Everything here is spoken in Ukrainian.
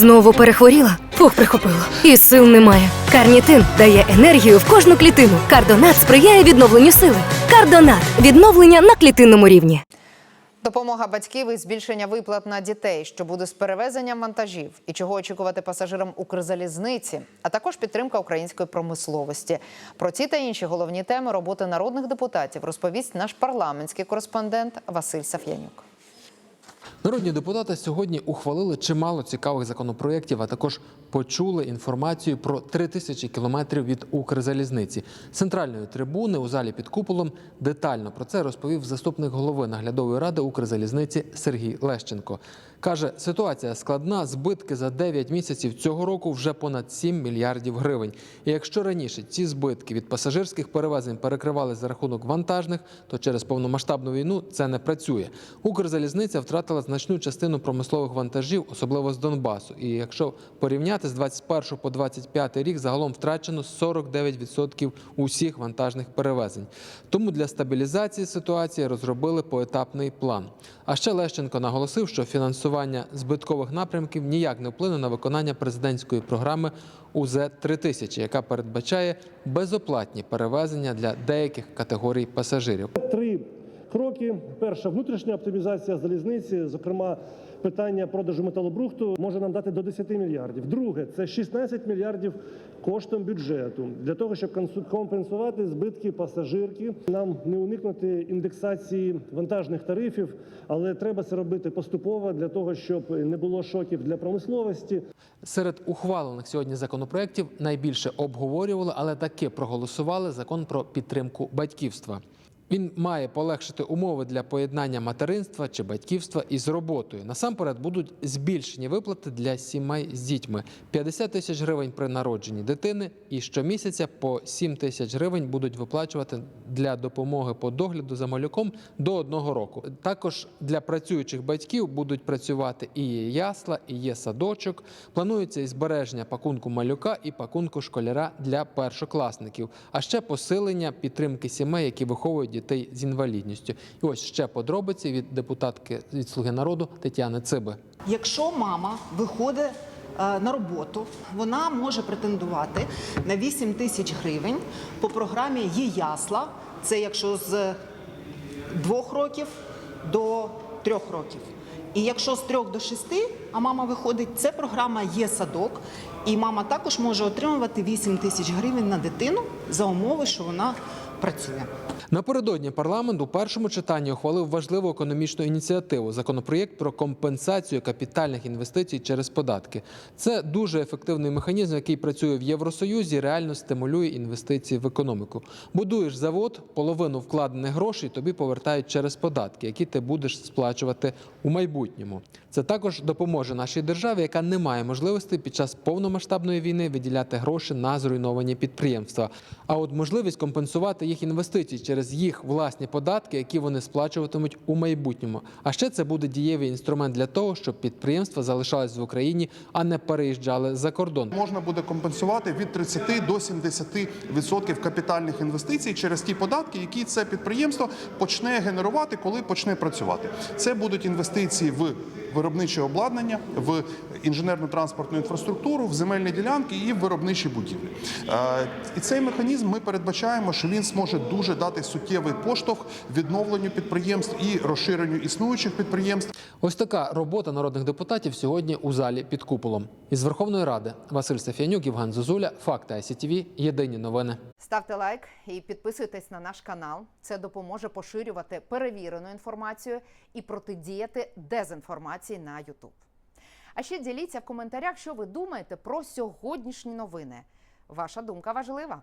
Знову перехворіла? Фух, прихопило. І сил немає. Карнітин дає енергію в кожну клітину. Кардонат сприяє відновленню сили. Кардонат відновлення на клітинному рівні. Допомога батьків і збільшення виплат на дітей, що буде з перевезенням вантажів, і чого очікувати пасажирам Укрзалізниці, а також підтримка української промисловості. Про ці та інші головні теми роботи народних депутатів розповість наш парламентський кореспондент Василь Саф'янюк. Народні депутати сьогодні ухвалили чимало цікавих законопроєктів, а також почули інформацію про три тисячі кілометрів від Укрзалізниці. Центральної трибуни у залі під куполом детально про це розповів заступник голови наглядової ради Укрзалізниці Сергій Лещенко. Каже, ситуація складна. Збитки за 9 місяців цього року вже понад 7 мільярдів гривень. І якщо раніше ці збитки від пасажирських перевезень перекривали за рахунок вантажних, то через повномасштабну війну це не працює. Укрзалізниця втратила значну частину промислових вантажів, особливо з Донбасу. І якщо порівняти з 21 по 25 рік, загалом втрачено 49% усіх вантажних перевезень. Тому для стабілізації ситуації розробили поетапний план. А ще Лещенко наголосив, що фінансування збиткових напрямків ніяк не вплине на виконання президентської програми УЗ 3000 яка передбачає безоплатні перевезення для деяких категорій пасажирів. Кроки: перша внутрішня оптимізація залізниці, зокрема. Питання продажу металобрухту може нам дати до 10 мільярдів. Друге це 16 мільярдів коштом бюджету для того, щоб компенсувати збитки пасажирки. Нам не уникнути індексації вантажних тарифів, але треба це робити поступово для того, щоб не було шоків для промисловості. Серед ухвалених сьогодні законопроєктів найбільше обговорювали, але таки проголосували закон про підтримку батьківства. Він має полегшити умови для поєднання материнства чи батьківства із роботою. Насамперед будуть збільшені виплати для сімей з дітьми: 50 тисяч гривень при народженні дитини, і щомісяця по 7 тисяч гривень будуть виплачувати для допомоги по догляду за малюком до одного року. Також для працюючих батьків будуть працювати і є ясла, і є садочок. Планується і збереження пакунку малюка і пакунку школяра для першокласників, а ще посилення підтримки сімей, які виховують з інвалідністю. І ось ще подробиці від депутатки від Слуги народу Тетяни Циби. Якщо мама виходить е, на роботу, вона може претендувати на 8 тисяч гривень по програмі «Є ясла. Це якщо з двох років до трьох років. І якщо з трьох до шести, а мама виходить, це програма є садок, і мама також може отримувати 8 тисяч гривень на дитину за умови, що вона працює. Напередодні парламент у першому читанні ухвалив важливу економічну ініціативу законопроєкт про компенсацію капітальних інвестицій через податки. Це дуже ефективний механізм, який працює в Євросоюзі, реально стимулює інвестиції в економіку. Будуєш завод, половину вкладених грошей тобі повертають через податки, які ти будеш сплачувати у майбутньому. Це також допоможе нашій державі, яка не має можливості під час повномасштабної війни виділяти гроші на зруйновані підприємства. А от можливість компенсувати їх інвестиції через їх власні податки, які вони сплачуватимуть у майбутньому. А ще це буде дієвий інструмент для того, щоб підприємства залишались в Україні, а не переїжджали за кордон. можна буде компенсувати від 30 до 70% капітальних інвестицій через ті податки, які це підприємство почне генерувати, коли почне працювати. Це будуть інвестиції в виробниче обладнання, в інженерно-транспортну інфраструктуру, в земельні ділянки і в виробничі будівлі. Е, І цей механізм ми передбачаємо, що він зможе дуже дати суттєвий поштовх відновленню підприємств і розширенню існуючих підприємств. Ось така робота народних депутатів сьогодні у залі під куполом. Із Верховної Ради Василь Сафіянюк, Євген Зозуля, Факти ICTV, Єдині новини. Ставте лайк і підписуйтесь на наш канал. Це допоможе поширювати перевірену інформацію і протидіяти дезінформації на YouTube. А ще діліться в коментарях, що ви думаєте про сьогоднішні новини. Ваша думка важлива.